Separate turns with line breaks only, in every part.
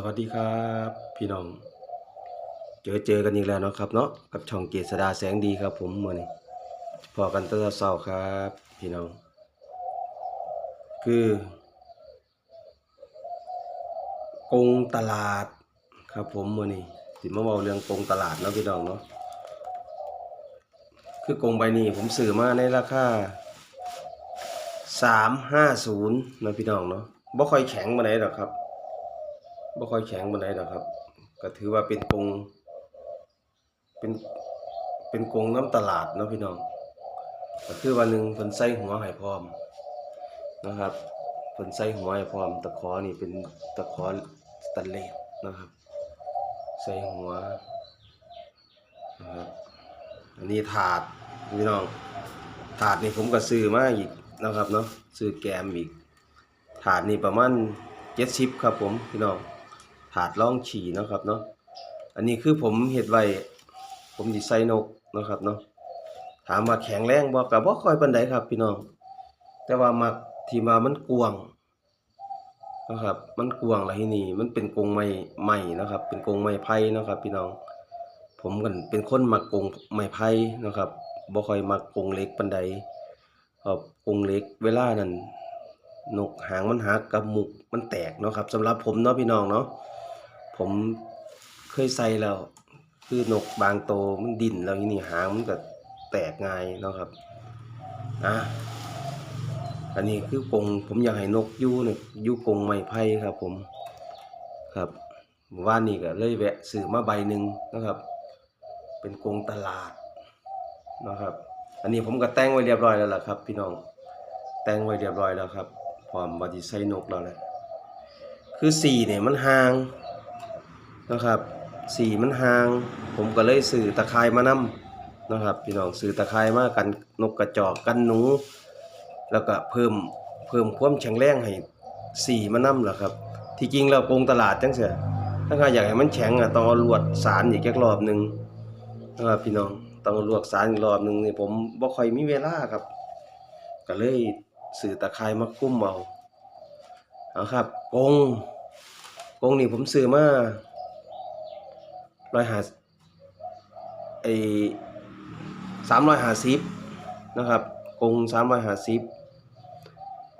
สวัสดีครับพี่น้อง เจอเจอกันอีกแล้วเนาะครับเนาะกับช่องเกษดาแสงดีครับ ผมมื่อนี้พอกันตั้งแต่เช้าครับ พี่น้อง คือกงตลาดครับผมมื่อนี้สิมาเว้าเรื่องกงตลาดเนาะพี่น้องเนาะคือกงใบนี้ผมซื้อมาในราคาสามห้าศูนย์นะพี่น้องเนาะบ่ค่อยแข็งมาไหนหรอกครับ บ่ค่อยแข็งปานใดดอกครับ ก็ถือว่าเป็นกงเป็นเป็นกงน้ำตลาดเนาะพี่น้องก็คือวันหนึ่งเพิ่นใส่หัวให้พร้อมนะครับเพิ่นใส่หัวให้พร้อม ตะขอนี่เป็นตะขอสแตนเลสนะครับใส่หัวนะครับอันนี้ถาดพี่น้องถาดนี่ผมก็ซื้อมาอีกนะครับเนาะซื้อแกมอีกถาดนี่ประมาณ70ครับผมพี่น้อง ถาดล่องฉี่เนาะครับเนาะอันนี้คือผมเฮ็ดไว้ผมสิใส่นกเนาะครับเนาะถามว่าแข็งแรงบ่ก็บ่ค่อยปานใดครับ พี่น้อง แต่ว่ามักที่มามันกวงนะครับ มันกวงแล้วทีนี้มันเป็นกงไม้ใหม่นะครับ เป็นกงไม้ไผ่เนาะครับ พี่น้อง ผมก็เป็นคนมักกงไม้ไผ่เนาะครับบ่คอยมักกงเล็กปานใดครับกงเล็กเวลานั้นนกหางมันหักกับหมุกมันแตกเนาะครับสำหรับผมเนาะพี่น้องเนาะ ผมเคยใส่แล้ว คือนกบางโตวมันดิ้นแล้วนี่หางมันก็แตกง่ายเนาะครับอะอันนี้คือกรงผมอยากให้นกยู่เนี่ยยู่กรงไม้ไผ่ครับ ผมครับว่านนี้ก็เลยแวะซื้อมาใบหนึ่งนะครับ เป็นกรงตลาดนะครับ อันนี้ผมก็แต่งไว้เรียบร้อยแล้วล่ะครับ พี่น้องแต่งไว้เรียบร้อยแล้วครับพร้อมบาดิใส่นกแล้วแหละคือสีเนี่ยมันห่าง นะครับสีมันห่าง ผมก็เลยสื่อตะไคร้มานํนะครับ พี่น้องสื่อตะไคร้มากันนกกระจอกกันหนู แล้วก็เพิ่มเพิ่มความแข็งแรงให้สีมันนํแหละครับ ที่จริงแล้วกงตลาดจังเสียถ้าใครอยากให้มันแข็งอะต้องเอาลวดสารอีกแค่รอบหนึ่งนะครับพี่น้องต้องเอาลวดสารอีกรอบหนึ่งนี่ผมบ่ค่อยมีเวลาครับ ก็เลยสื่อตะไคร้มาคุ้มเอาเอาครับกงกงนี่ผมซื้อมา ร้อยหาไอสามร้อยหาสิบนะครับกงสามร้อยหาสิบ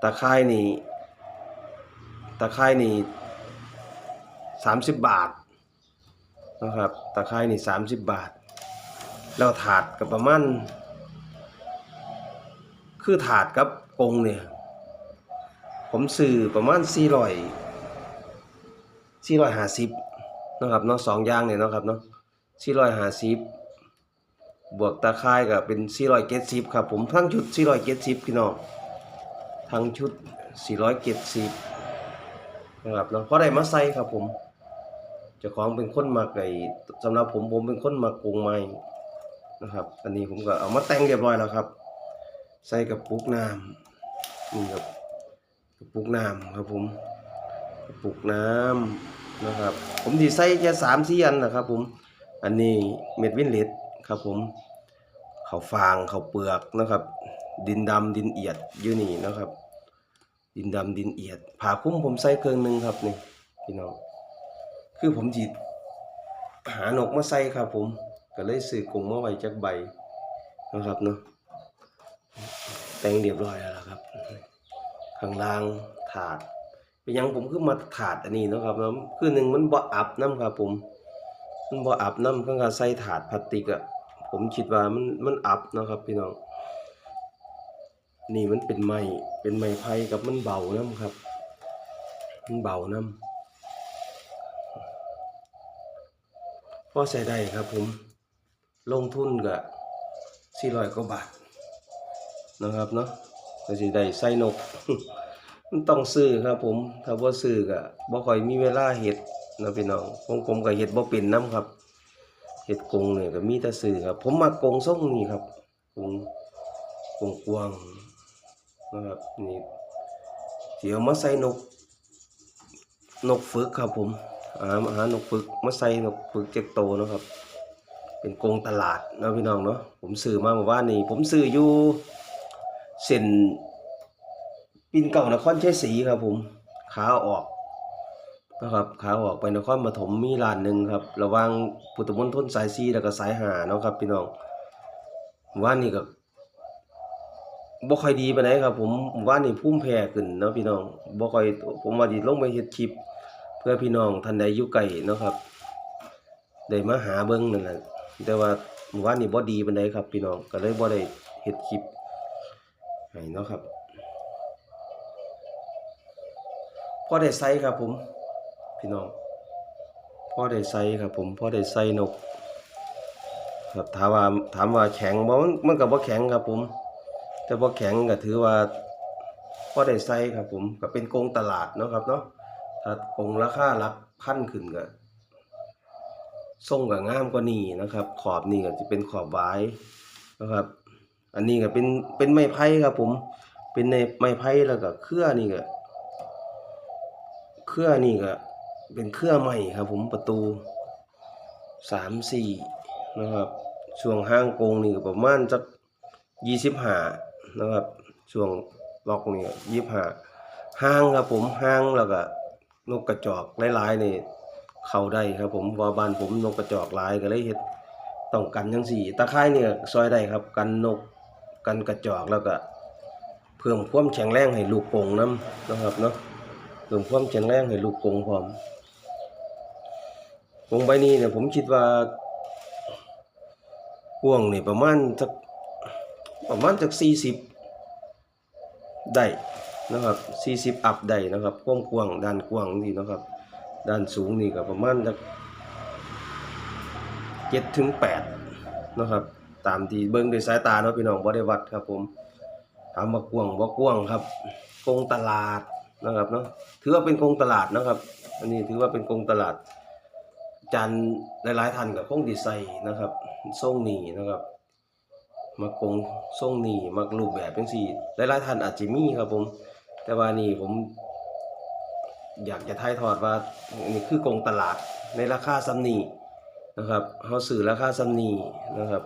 ตะไคร้นี่ตะไคร้นี่สามสิบบาทนะครับตะไคร้นี่สามสิบบาท แล้วถาดกับประมาณคือถาดกับกงเนี่ย ผมซื้อประมาณ400 450 นะครับเนาะสองอย่างเนี่ยนะครับเนาะ450บบวกตาค่ายก็เป็น470ครับผมทั้งชุด470พี่น้องทั้งชุด470นะครับเนาะเพราะได้มาใส่ครับผมเจ้าของเป็นคนมักไอ้สำหรับผมผมเป็นคนมักกงไม้นะครับ อันนี้ผมก็เอามาแต่งเรียบร้อยแล้วครับ ใส่กับปุกน้ำนี่ครับกระปุกน้ำครับผมกระปุกน้ำ นะครับ ผมดีใส่แค่สามสี่อันนะครับ ผม อันนี้เม็ดวินเลตครับผมเขาฟางเขาเปลือกนะครับ ดินดำดินเอียดอยู่นี่นะครับ ดินดำดินเอียดผ่าคุ้มผมใส่เครื่องหนึ่งครับนี่พี่น้องคือผมจีหาหนกมาใส่ครับ ผมก็เลยซื้อกรงมาไว้จักใบนะครับเนาะแต่งเรียบร้อยแล้วครับ ข้างล่างถาด เป็นยังผมคือมาถาดอันนี้นะครับนาะคือหนึ่งมันบ่อับน้ำครับผม มันบ่อับน้ำข้างกาใส่ถาดพลาสติกอะผมคิดว่ามันมันอับนะครับพี่น้อง นี่มันเป็นไม้เป็นไม้ไผ่กับมันเบาน้ำครับ มันเบาน้ำพอใส่ได้ครับผม ลงทุนก็สี่ร้อยกว่าบาทนะครับเนาะก็สิได้ใส่นก มันต้องซื้อครับ ผมถ้าบ่ซื้อก็บ่ค่อยมีเวลาเฮ็ดนะพี่น้องผมผมก็เฮ็ดบ่เป็นนํครับเฮ็ดกงเนี่ยก็มีแต่ซื้อครับ ผมมักกงทรงนี้ครับกงกงกวางนะครับนี่สิเอามาใส่นก นกฝึกครับ ผมหาหานกฝึกมาใส่นกฝึกเจ็กโตนะครับ เป็นกงตลาดนะพี่น้องเนาะผมซื้อมาเมื่อวานนี้ผมซื้ออยู่เส้น ปินเก่านครชัยศรีครับ ผมขาออกนะครับขาออกไปนครปฐมมีร้านหนึ่งครับ ระว่างพุทธมณฑลสายซีแล้วก็สายหาเนาะครับ พี่น้องว่านี่ก็บ่ค่อยดีไปานครับ ผมว่านี่ภูมิแพ้ขึ้นเนาะพี่น้องบ่ค่อยผมว่าสิลงไปเฮ็ดคลิป เพื่อพี่น้องท่านใดอยู่ไกลเนาะครับได้มาหาเบิ่งนั่นแหละแต่ว่าว่านี่บ่ดีไปานครับ พี่น้องก็เลยบ่ได้เฮ็ดคลิปให้เนาะครับ พอได้ไซครับผม พี่น้องพอได้ไซครับผมพอได้ไซนกครับถามว่าถามว่าแข็งบ่มันมันก็บ่แข็งครับผม แต่บ่แข็งก็ถือว่าพอได้ไซครับผมก็เป็นกงตลาดเนาะครับเนาะถ้ากงราคาหลักพันขึ้นก็ส่งก็งามกว่านี้นะครับ ขอบนี่ก็จะเป็นขอบไว้นะครับ อันนี้ก็เป็นเป็นไม้ไผ่ครับผม เป็นในไม้ไผ่แล้วก็เครือนี่ก็ เครือนี่ก็เป็นเครือใหม่ครับ ผมประตูสามสี่นะครับช่วงห้างโกงนี่ก็ประมาณสักยี่สิบห้านะครับช่วงล็อกนี่ยี่สิบห้าห้างครับผมห้างแล้วก็นกกระจอกหลายๆนี่เข้าได้ครับ ผมเพราะว่าบ้านผมนกกระจอกหลายก็เลยเฮ็ดต้องกันจังสี่ตะไคร้เนี่ยซอยได้ครับ กันนกกันกระจอกแล้วก็ เพิ่มความแข็งแรงให้ลูกกงน้ำนะครับเนาะ เพิ่มความแข็งแรงให้ลูกกงพร้อมกงใบนี้เนี่ยผมคิดว่าห่วงนี่ประมาณสักประมาณสักสี่สิบได้นะครับสี่สิบอัพได้นะครับความกว้างด้านกว้างนี่นะครับด้านสูงนี่ก็ประมาณสักเจ็ดถึงแปดนะครับตามที่เบิ่งด้วยสายตาเนาะพี่น้องบ่ได้วัดครับผมถามว่ากว้างบ่กว้างครับกงตลาด นะครับเนาะถือว่าเป็นกงตลาดนะครับ อันนี้ถือว่าเป็นกงตลาด จานหลายๆท่านกับคงดีไซน์นะครับทรงหนีนะครับมากงทรงหนีมักรูปแบบจังซี่หลายๆท่านอาจจะมีครับผม แต่ว่านี่ผม อยากจะถ่ายทอดว่านนี้คือกงตลาดในราคาซ้ำนี้นะครับเฮาซื้อราคาซ้ำนี้นะครับ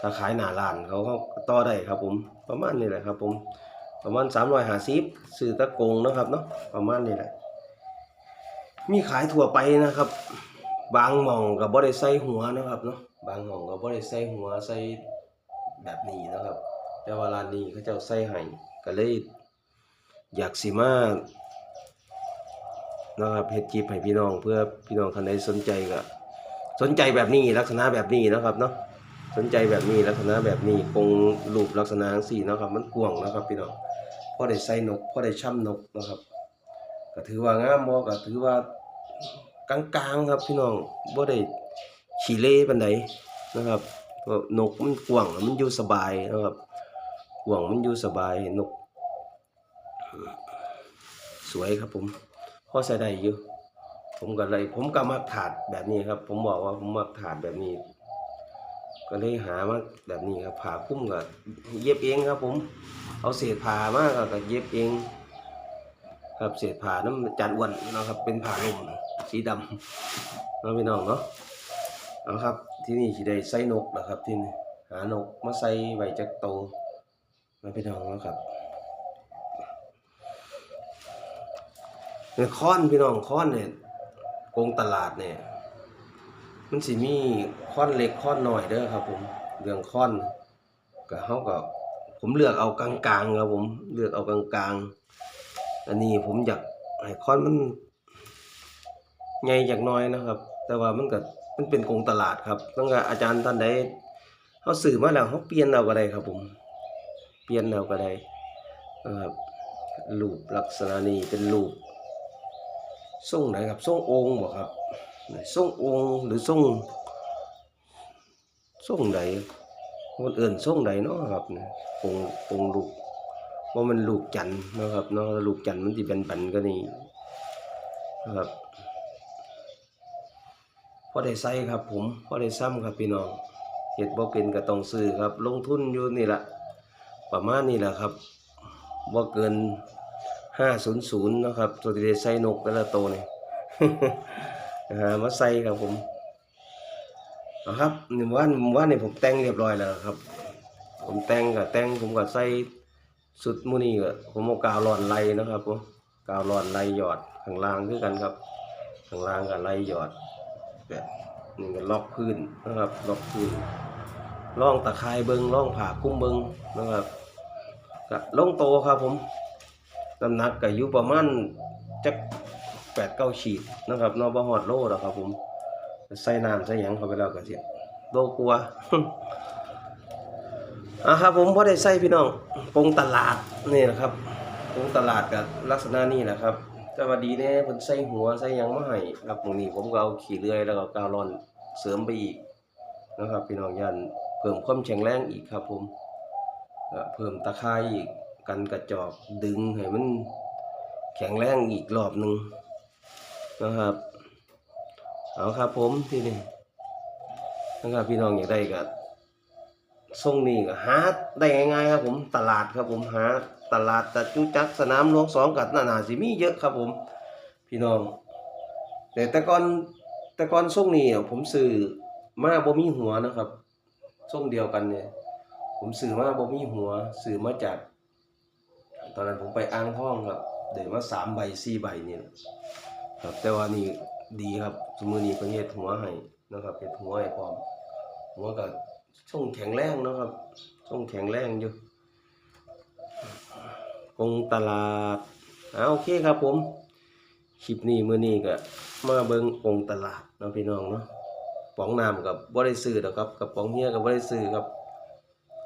ถ้าขายหนาร้านเขาเขาก็ต่อได้ครับผมประมาณนี้แหละครับผม ประมาณสามร้อยห้าสิบซื้อตะกงนะครับเนาะประมาณนี้แหละมีขายทั่วไปนะครับ บางหม่องกับบ่ได้ใส่หัวนะครับเนาะบางหม่องกับบ่ได้ใส่หัวใส่แบบนี้นะครับ แต่ว่าร้านนี้เขาจ้าใส่ให้ก็เลยอยากสิมานะครับเฮ็ดคลิปให้พี่น้องเพื่อพี่น้องท่านใดสนใจก็สนใจแบบนี้ลักษณะแบบนี้นะครับเนาะสนใจแบบนี้ลักษณะแบบนี้คงรูปลักษณะจังซี่นะครับ มันกว้างนะครับพี่น้อง พอได้ใส่นกพอได้ช่ำนกนะครับ ก็ถือว่างามบ่ก็ถือว่ากลางๆครับพี่น้องบ่ได้ขี้เละปานใดนะครับนกมันกว้างมันอยู่สบายนะครับกว้างมันอยู่สบายนก สวยครับผมพอใส่ได้อยู่ผมก็เลยผมก็มักถาดแบบนี้ครับ ผมบอกว่าผมมักถาดแบบนี้ ก็เลยหามาแบบนี้ครับผ่าคุ้มก็เย็บเองครับ ผม เอาเศษผ้ามากก็เย็บเอง ครับเศษผ้าน้ำจันอ้วนนะครับ เป็นผ้าลมสีดำเนาะพี่น้องเนาะเอาครับ ที่นี่สิได้ใส่นกนะครับ ที่นี่หานกมาใส่ไวจักโตนะพี่น้องนะครับเนี่ยค้อนพี่น้องค้อนเนี่ยโกงตลาดเนี่ย มันสิมีค้อนเล็กค้อนน้อยเด้อครับ ผมเรื่องค้อนก็เฮาก็ผมเลือกเอากลางๆครับผมเลือกเอากลางๆ อันนี้ผมอยากให้ค้อนมันใหญ่จากน้อยนะครับ แต่ว่ามันก็มันเป็นกงตลาดครับตั้งแต่อาจารย์ท่านใดเฮาซื้อมาแล้วเฮาเปลี่ยนเอาก็ได้ครับ ผม เปลี่ยนเอาก็ได้นะครับรูปลักษณะนี้เป็นรูปทรงไหนครับทรงองค์บ่ครับ ส่งองค์หรือส่งส่งใดคนอื่นส่งใดเนาะครับเนี่ยคงคงลูกว่ามันลูกจันนะครับเนาะลูกจันมันสิเป็นปันก็นี่นะครับพอได้ใส่ครับ ผมพอได้ซ้ำครับพี่น้องเฮ็ดบ่เป็นก็ต้องซื้อครับ ลงทุนอยู่นี่แหละประมาณนี้แหละครับบ่เกิน500นะครับตัวที่ได้ใส่นกแต่ละโตัวนี่น ฮะมาใส่ครับผมเอาครับหนี่ว่าว่านี่ผมแต่งเรียบร้อยแล้วครับ ผมแต่งกับแต่งผมก็ใส่สุดมูนี่ก็ผมเอากาวหลอนไล่นะครับผมกาวร้อนไลหยอดข้างล่างคือกันครับข้างล่างก็ไลหยอดแบบนี่ก็ล็อกพื้นนะครับล็อกพื้นล่องตะไคร้เบิงล่องผ่าคุ้มเบิงนะครับก็ลงโตครับผมน้ำหนักก็อยู่ประมาณจัก แปดเก้าขีดนะครับเนอบ่ฮอดโลหรอกครับผม ใส่น้ำใส่หยังเข้าไปแล้วก็สิโลกลัวอะครับผมพอได้ใส่พี่น้องปงตลาดนี่นะครับปงตลาดกับลักษณะนี้แหละครับแต่ว่าดีแน่เพิ่นใส่หัวใส่ยังไมาให้ครับตรงนี้ผมก็เอาขี่เลื่อยแล้วก็กาวร้อนเสริมไปอีกนะครับ พี่น้องยันเพิ่มความแข็งแรงอีกครับผมเพิ่มตะไคร้อีกกันกระจอกดึงให้มันแข็งแรงอีกรอบหนึ่ง นะครับ เอาครับผมที่นี่นะครับพี่น้องอยากได้ก็ทรงนี้ก็หาได้ง่ายๆครับผมตลาดครับผมหาตลาดตะจุจักสนามหลวงสองกับนานาสิมีเยอะครับผม พี่น้อง แต่แต่ก่อนแต่ก่อนทรงนี้ผมซื้อมาบ่มีหัวนะครับทรงเดียวกันเนี่ยผมซื้อมาบ่มีหัวซื้อมาจาก ตอนนั้นผมไปอ่างทองครับเดี๋ยวมาสามใบสี่ใบนี่แหละ ครับแต่ว่านี่ดีครับสมือนี้เพิ่นเฮ็ดหัวให้นะครับเฮ็ดหัวให้พร้อม หัวก็ช่วงแข็งแรงนะครับ ช่วงแข็งแรงอยู่กงตลาดอ่าโอเคครับผมคลิปนี้มือนี้ก็มาเบิ่งองตลาดเนาะพี่น้องเนาะป๋องน้ำกับบ่ได้ซื้อดอกครับกับป๋องเฮียกับบ่ได้ซื้อครับ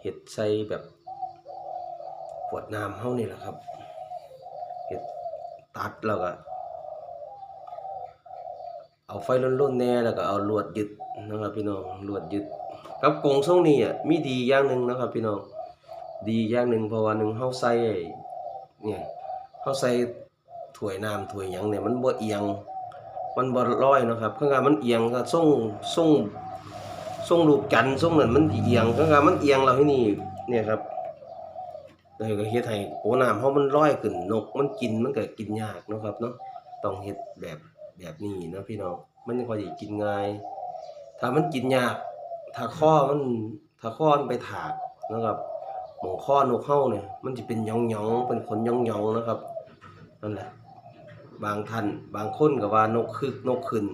เห็ดใส่แบบขวดน้ำเฮานี่แหละครับเห็ดตัดแล้วก็ เอาไฟล้นๆแน่แล้วก็เอาลวดยึดนะครับพี่น้องลวดยึดกับกรงทรงนี้อะมีดีอย่างหนึ่งนะครับพี่น้องดีอย่างหนึ่งเพราะว่าหนึ่งเฮาใส่เนี่ยเฮาใส่ถ้วยน้ำถ้วยหยังเนี่ยมันบ่เอียง มันบ่ลอยนะครับข้างๆมันเอียงก็ทรงทรงทรงรูปจันทรงนั้นมันเอียงข้างๆมันเอียงเราที่นี่เนี่ยครับเลยก็เฮ็ดให้โอ้น้ำเฮามันลอยขึ้นนกมันกินมันก็กินยากนะครับเนาะต้องเฮ็ดแบบ แบบนี้นะพี่น้องมันค่อยกินง่าย ถ้ามันกินยากถ้าข้อมันถ้าข้อมันไปถากนะครับหมองข้อนกเข้าเนี่ย มันจะเป็นยองยองเป็นขนยองยองนะครับนั่นแหละ บางท่านบางคนก็ว่านกคึกนกขึ้น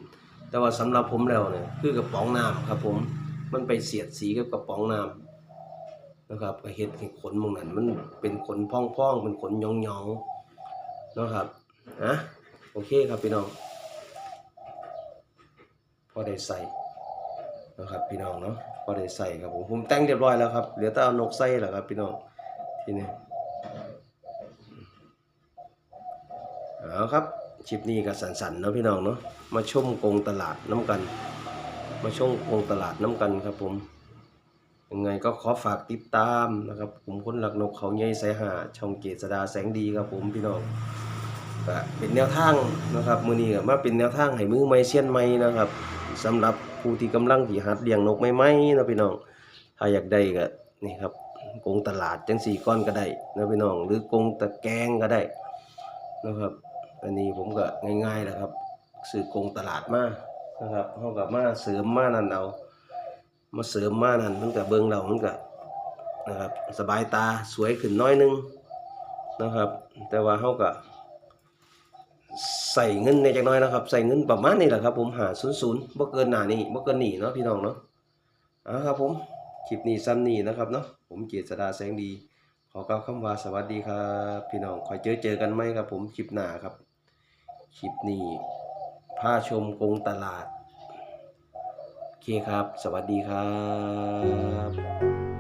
แต่ว่าสำหรับผมแล้วเนี่ยคือกระป๋องน้ำครับ ผมมันไปเสียดสีกับกระป๋องน้ำนะครับเห็ดให้ขนมองนั้นมันเป็นขนพ่องๆเป็นขนยองยองนะครับนะโอเคครับพี่น้อง พอได้ใส่นะครับพี่น้องเนาะพอได้ใส่ครับผมผมแต่งเรียบร้อยแล้วครับเหลือแต่เอานกใส่แล้วครับพี่น้องทีนี้เอาครับคลิปนี้ก็สันๆเนาะพี่น้องเนาะมาชมกงตลาดน้ำกัน มาชมกงตลาดน้ำกันครับผมยังไงก็ขอฝากติดตามนะครับผมคนหลักนกเขาใหญ่สายหาช่องเกษดาแสงดีครับผมพี่น้องก็เป็นแนวทางนะครับมือนี้ก็มาเป็นแนวทางให้มือใหม่เซียนใหม่นะครับ สำหรับผู้ที่กำลังที่หัดเลี้ยงนกใหม่ๆนะพี่น้องถ้าอยากได้ก็นี่ครับกงตลาดจังสี่ก้อนก็ได้นะพี่น้องหรือกงตะแกงก็ได้นะครับ อันนี้ผมก็ง่ายๆแหละครับซื้อกงตลาดมานะครับเฮากับมาเสริมมานั่นเอามาเสริมมานั่นมันก็เบิ่งเรามันก็นะครับสบายตาสวยขึ้นน้อยนึงนะครับ แต่ว่าเฮาก็ ใส่เงินในจักน้อยนะครับ ใส่เงินประมาณนี้แหละครับ ผมหาศูนย์ศูนย์บ่เกินหน้านี้บ่เกินหนีเนาะพี่น้องเนาะอ่าครับผมคลิปนี้ซ้ำนี้นะครับเนาะผมเกียรติสดาแสงดี ขอกล่าวคำว่าสวัสดีครับ พี่น้องคอยเจอเจอกันไหมครับ ผมคลิปหน้าครับคลิปนี้พาชมกรงตลาดโอเคครับ สวัสดีครับ